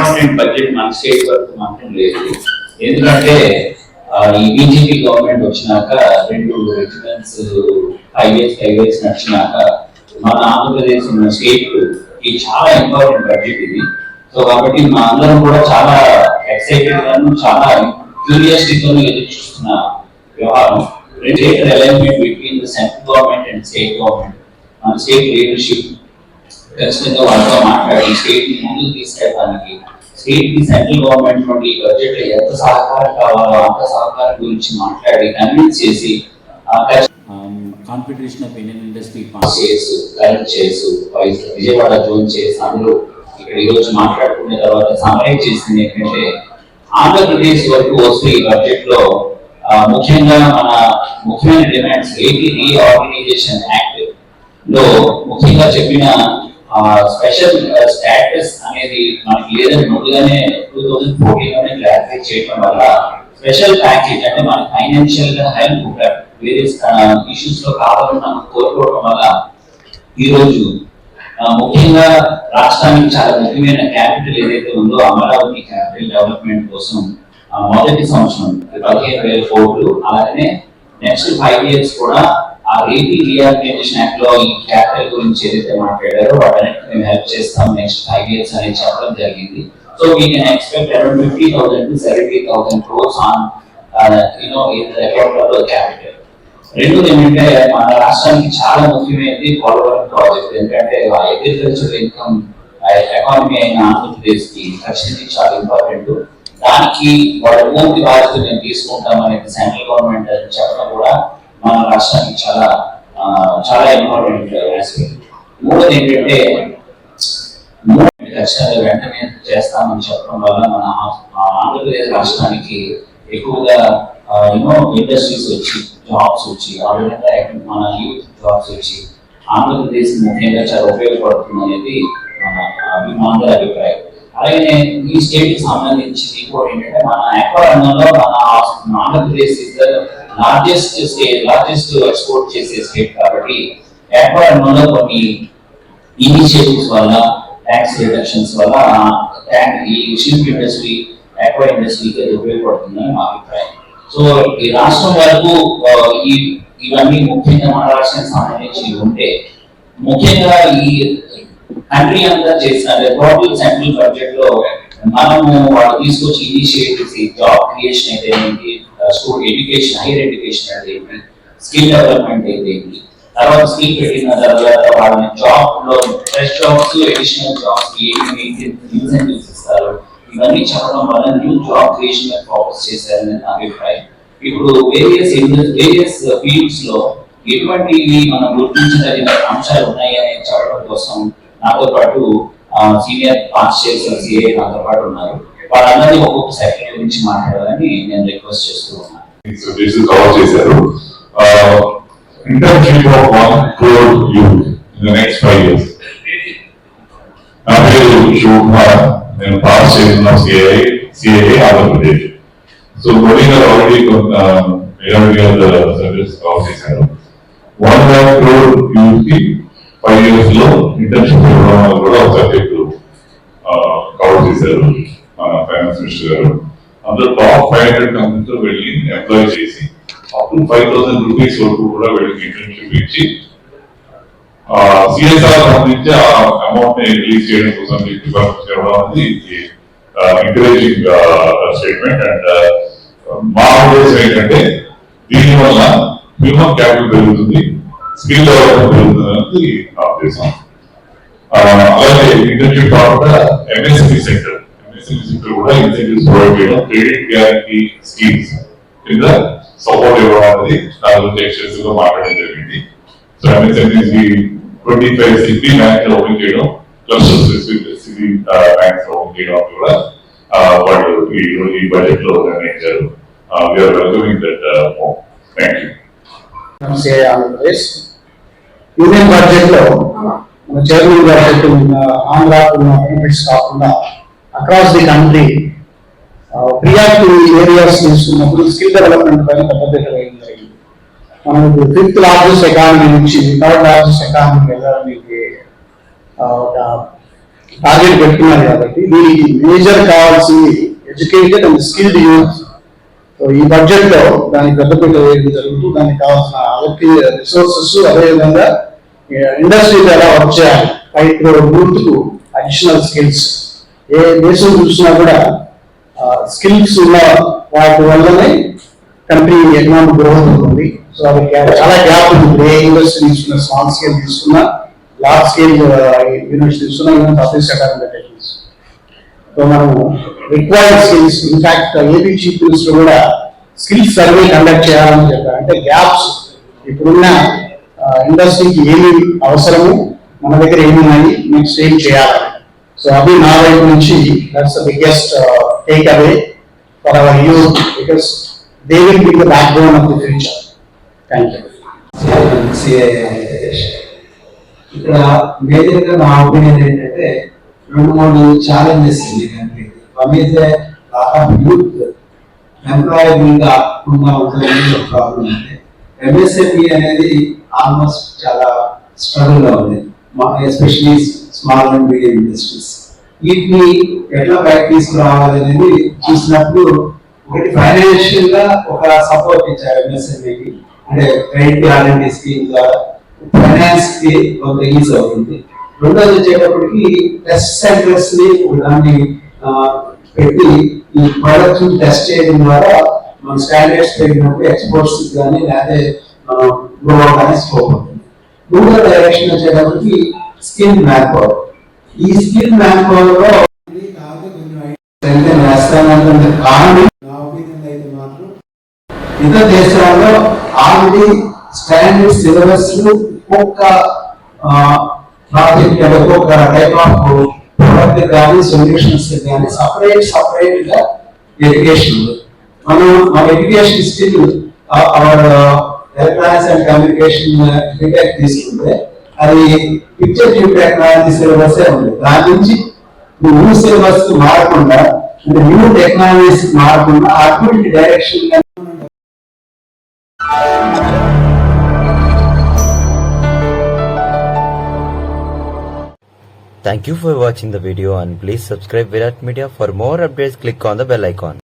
Important budget మన state వరకు మాత్రం లేదు. ఎందుకంటే ఈ బీజేపీ గవర్నమెంట్ వచ్చినాక రెండు రెజిమెంట్స్ హైవేస్ హైవేస్ ఫైవ్ నడిచినాక మన ఆంధ్రప్రదేశ్ ఉన్న స్టేట్ ఈ చాలా ఇంపార్టెంట్ బడ్జెట్ ఇది. సో కాబట్టి మా అందరం కూడా చాలా ఎక్సైటెడ్ గాను చాలా క్యూరియాసిటీతో ఎదురు చూస్తున్న వ్యవహారం. Greater alignment between the central government and state government మన స్టేట్ లీడర్షిప్ ఖచ్చితంగా వాళ్ళతో మాట్లాడి స్టేట్ని ముందుకు తీసుకెళ్ళడానికి స్టేట్కి సెంట్రల్ గవర్నమెంట్ నుండి బడ్జెట్లో ఎంత సహకారం కావాలో అంత సహకారం గురించి మాట్లాడి కన్విన్స్ చేసి కాన్ఫెడరేషన్ ఆఫ్ ఇండియన్ ఇండస్ట్రీ చేసు కలెక్ట్ చేసు విజయవాడ జోన్ చేసి అందరూ ఇక్కడ ఈ రోజు మాట్లాడుకున్న తర్వాత సమరైజ్ చేసింది ఏంటంటే ఆంధ్రప్రదేశ్ వరకు వస్తే ఈ బడ్జెట్లో ముఖ్యంగా మన ముఖ్యమైన డిమాండ్స్ ఏపీ రీఆర్గనైజేషన్ యాక్ట్లో ముఖ్యంగా చెప్పిన స్పెషల్ స్టాటస్ అనేది మనకి లేదని ముందుగానే టూ థౌజండ్ ఫోర్టీన్లోనే క్లారిఫై చేయడం వల్ల స్పెషల్ ప్యాకేజ్ అంటే మన ఫైనాన్షియల్గా హెల్ప్ వేరియస్ ఇష్యూస్లో కావాలని మనం కోరుకోవడం వల్ల ఈరోజు ముఖ్యంగా రాష్ట్రానికి చాలా ముఖ్యమైన క్యాపిటల్ ఏదైతే ఉందో అమరావతి క్యాపిటల్ డెవలప్మెంట్ కోసం ఆ, మొదటి సంవత్సరం పదిహేను వేల కోట్లు అలాగే నెక్స్ట్ ఫైవ్ ఇయర్స్ కూడా ఆ ఏపీ రీఆర్గనైజేషన్ యాక్ట్లో ఈ క్యాపిటల్ గురించి ఏదైతే మాట్లాడారో వాటన్నిటి మేము హెల్ప్ చేస్తాం నెక్స్ట్ ఫైవ్ ఇయర్స్ అనేది చెప్పడం జరిగింది. So we can expect around fifty thousand to seventy thousand crores on you know in the account capital రెండు ఏంటంటే మన రాష్ట్రానికి చాలా ముఖ్యమైనది పోలవరం ప్రాజెక్ట్ ఎందుకంటే అగ్రికల్చర్ ఇన్కమ్ ఎకానమీ అయిన ఆంధ్రప్రదేశ్కి ఖచ్చితంగా చాలా ఇంపార్టెంట్ దానికి వాళ్ళ పూర్తి బాధ్యత మేము తీసుకుంటాం అనేది సెంట్రల్ గవర్నమెంట్ అని చెప్పడం కూడా మన రాష్ట్రానికి చాలా చాలా ఇంపార్టెంట్ ఆస్పెక్ట్ మూడోది ఏంటంటే మూడు లక్షలు వెంటనే చేస్తామని చెప్పడం వల్ల మన ఆంధ్రప్రదేశ్ రాష్ట్రానికి ఎక్కువగా ఎన్నో ఇండస్ట్రీస్ వచ్చి జాబ్స్ వచ్చి ఆ విధంగా మన యూత్ జాబ్స్ వచ్చి ఆంధ్రప్రదేశ్ ముఖ్యంగా చాలా ఉపయోగపడుతుంది అనేది మన అభిమానుల అభిప్రాయం. అలాగే ఈ స్టేట్కి సంబంధించి ఇంకోటి ఏంటంటే మన aqua రంగంలో మన ఆంధ్రప్రదేశ్ ఇద్దరు లార్జెస్ట్ స్టేట్ లార్జెస్ట్ ఎక్స్పోర్ట్ చేసే స్టేట్ కాబట్టి aqua రంగంలో కొన్ని ఇనిషియేటివ్స్ వల్ల ట్యాక్స్ రిడక్షన్స్ వల్ల ఈ షిప్ ఇండస్ట్రీ ఆక్వా ఇండస్ట్రీకి అది ఉపయోగపడుతుందని మా అభిప్రాయం. సో ఈ రాష్ట్రం వరకు ఈ ఇవన్నీ ముఖ్యంగా మన రాష్ట్రానికి సంబంధించి ఉంటే ముఖ్యంగా ఈ కంట్రీ అంతా చేసిన ప్రాబ్లమ్ సెంట్రల్ బడ్జెట్లో మనము వాళ్ళు తీసుకొచ్చి ఇనిషియేటివ్స్ జాబ్ క్రియేషన్ అయితే ఏంటి? స్కూల్ ఎడ్యుకేషన్ హైయర్ ఎడ్యుకేషన్ అయితే ఏంటి? స్కిల్ డెవలప్మెంట్ అయితే ఏంటి? తర్వాత స్కిల్ పెట్టిన తర్వాత వాళ్ళని జాబ్లో ఫ్రెష్ జాబ్స్ ఎడిషనల్ జాబ్స్ ఏమి ఇన్సెంటివ్స్ ఇస్తారు ఇవన్నీ చెప్పడం వల్ల న్యూ జాబ్ క్రియేషన్ మీద ఫోకస్ చేశారని నా అభిప్రాయం. ఇప్పుడు వేరియస్ వేరియస్ ఫీల్డ్స్లో ఎటువంటివి మనం గుర్తించదగిన అంశాలు ఉన్నాయి అని చెప్పడం కోసం నాతో పాటు సీనియర్ పాస్టర్స్ సిఏ నాతో పాటు ఉన్నారు. వాళ్ళందరినీ ఒక్కొక్క సెక్టర్ గురించి మాట్లాడాలని నేను రిక్వెస్ట్ చేస్తూ ఉన్నాను. సో దిస్ చేశారు. Internship of one crore youth in the next five years నా పేరు శివకుమార్. నేను పాస్ చేసిన CI CI Andhra Pradesh. So Modi గారు ఆల్రెడీ కొంత సర్వీస్ కవర్ చేశారు. వన్ ల్యాక్ క్రోర్ యూత్కి ఫైవ్ ఇయర్స్లో ఇంటర్న్షిప్ కూడా ఒక చేశారు మన ఫైనాన్స్ మినిస్టర్ గారు అందులో టాప్ ఫైవ్ హండ్రెడ్ కంపెనీస్లో వెళ్ళి ఎంప్లాయ్ చేసి అప్పుడు ఫైవ్ థౌసండ్ రూపీస్ వరకు కూడా వీళ్ళకి ఇంటర్న్షిప్ ఇచ్చి సిఎస్ఆర్ సంబంధించి ఆ అమౌంట్ని రిలీజ్ చేయడం కోసం చేయడం అనేది ఎంకరేజింగ్ స్టేట్మెంట్ అండ్ మా ఉద్దేశం ఏంటంటే దీనివల్ల హ్యూమన్ క్యాపిటల్ పెరుగుతుంది స్కిల్ డెవలప్మెంట్ పెరుగుతుంది అనేది నా ఉద్దేశం అలాగే ఇంటర్న్షిప్ కాకుండా ఎంఎస్ఎంఈ సెక్టర్ ఎంఎస్ఎంఈ సెక్టర్ కూడా ఇన్సెంటివ్స్ ప్రొవైడ్ చేయడం క్రెడిట్ గ్యారంటీ స్కీమ్స్ కింద సపోర్ట్ ఇవ్వడం అనేది నా గురించి ఎక్స్టెన్సివ్గా మాట్లాడడం జరిగింది so MSME twenty five city bank open చేయడం క్లస్టర్ సిటీ బ్యాంక్స్ ఓపెన్ చేయడం కూడా ఆ, వాళ్ళు ఈ ఈ బడ్జెట్లో నిర్ణయించారు. We're welcoming that thank you నమస్తే ఆంధ్రప్రదేశ్. యూనియన్ బడ్జెట్లో మన చైర్మన్ గారు చెప్పిన ఆంధ్ర బెనిఫిట్స్ కాకుండా across the country proactive areas తీసుకున్నప్పుడు స్కిల్ డెవలప్మెంట్ పైన పెద్ద జరిగింది. మనం ఫిఫ్త్ లార్జెస్ట్ ఎకానమీ నుంచి థర్డ్ లార్జెస్ట్ ఎకానమీ వెళ్ళడానికి ఒక టార్గెట్ పెట్టుకున్నారు కాబట్టి దీనికి మేజర్ కావాల్సింది educated and skilled youth so ఈ బడ్జెట్లో దానికి పెద్దపీట వేయడం జరుగుతూ దానికి కావాల్సిన రిసోర్సెస్ అదేవిధంగా ఇండస్ట్రీలో ఎలా వర్క్ చేయాలి? ఫైవ్ క్రోర్ అడిషనల్ స్కిల్స్ ఏ దేశం చూసినా కూడా స్కిల్స్ ఉన్న వాటి వల్లనే కంపెనీ ఎకనామిక్ గ్రోత్ ఉంటుంది సో అది చాలా గ్యాప్ ఉంది. ఏ ఇండస్ట్రీ తీసుకున్న స్మాల్ స్కేల్ తీసుకున్నా లార్జ్ స్కేల్ యూనివర్సిటీ తీసుకున్నా ఈవెన్ సర్వీస్ అకాడమిక్ సో మనము required skills in fact AP chief minister కూడా స్కిల్స్ సర్వే కండక్ట్ చేయాలని చెప్పారు. అంటే గ్యాప్స్ ఇప్పుడున్న ఇండస్ట్రీకి ఏమి అవసరము? మన దగ్గర ఏమి ఉన్నాయి నెక్స్ట్ ఏం చేయాలి. సో అది నా వైపు నుంచి that's the biggest takeaway for our youth because they will be the backbone of the future thank you ఇక్కడ మేజర్గా నా ఒపీనియన్ ఏంటంటే రెండు మూడు ఛాలెంజెస్ ఉంది కంట్రీ వన్ ఈజ్ యూత్ ఎంప్లాయబుల్గా ఉన్న ఒక ప్రాబ్లం ఉంది. ఎంఎస్ఎంఈ అనేది ఆల్మోస్ట్ చాలా స్ట్రగుల్గా ఉంది. Especially small and medium industries వీటిని ఎట్లా బయట తీసుకురావాలి అనేది చూసినప్పుడు ఒకటి ఫైనాన్షియల్గా ఒక సపోర్ట్ ఇచ్చారు ఎంఎస్ఎంఈకి అంటే క్రెడిట్ ఆర్ఎండి స్కీమ్ ద్వారా ఫైనాన్స్కి కొంత ఈజ్ అవుతుంది. రెండోది వచ్చేటప్పటికి టెస్ట్ సెంటర్స్ని దాన్ని పెట్టి ఈ ప్రొడక్ట్స్ టెస్ట్ చేయడం ద్వారా మన స్టాండర్డ్స్ పెరిగినప్పుడు ఎక్స్పోర్ట్స్ కానీ లేకపోతే గ్రో కానీ స్కోప్ ఉంటుంది. డైరెక్షన్ వచ్చేటప్పటికి స్కిల్ మ్యాప్ పవర్ ఈ స్కిల్ మ్యాప్ పవర్లో వేస్తానంటే కానీ నా ఒపీనియన్ అయితే మాత్రం ఇతర దేశాల్లో ఆల్రెడీ స్టాండర్డ్ సిలబస్ ఒక్కొక్క ప్రాజెక్ట్ ఒక్కొక్క టైప్ ఆఫ్ ప్రొడక్ట్ కానీ సొల్యూషన్స్ కానీ సపరేట్ సపరేట్గా ఎడ్యుకేషన్ ఉంది. మనం మన education skill our electronics and communication feedback తీసుకుంటే అది పిక్చర్ ట్యూబ్ టెక్నాలజీ సిలబస్ ఉంది దాని నుంచి న్యూ సిలబస్ మారకుండా అంటే న్యూ టెక్నాలజీస్ మారకుండా అటువంటి direction Thank you for watching the video and please subscribe Virat Media for more updates click on the bell icon.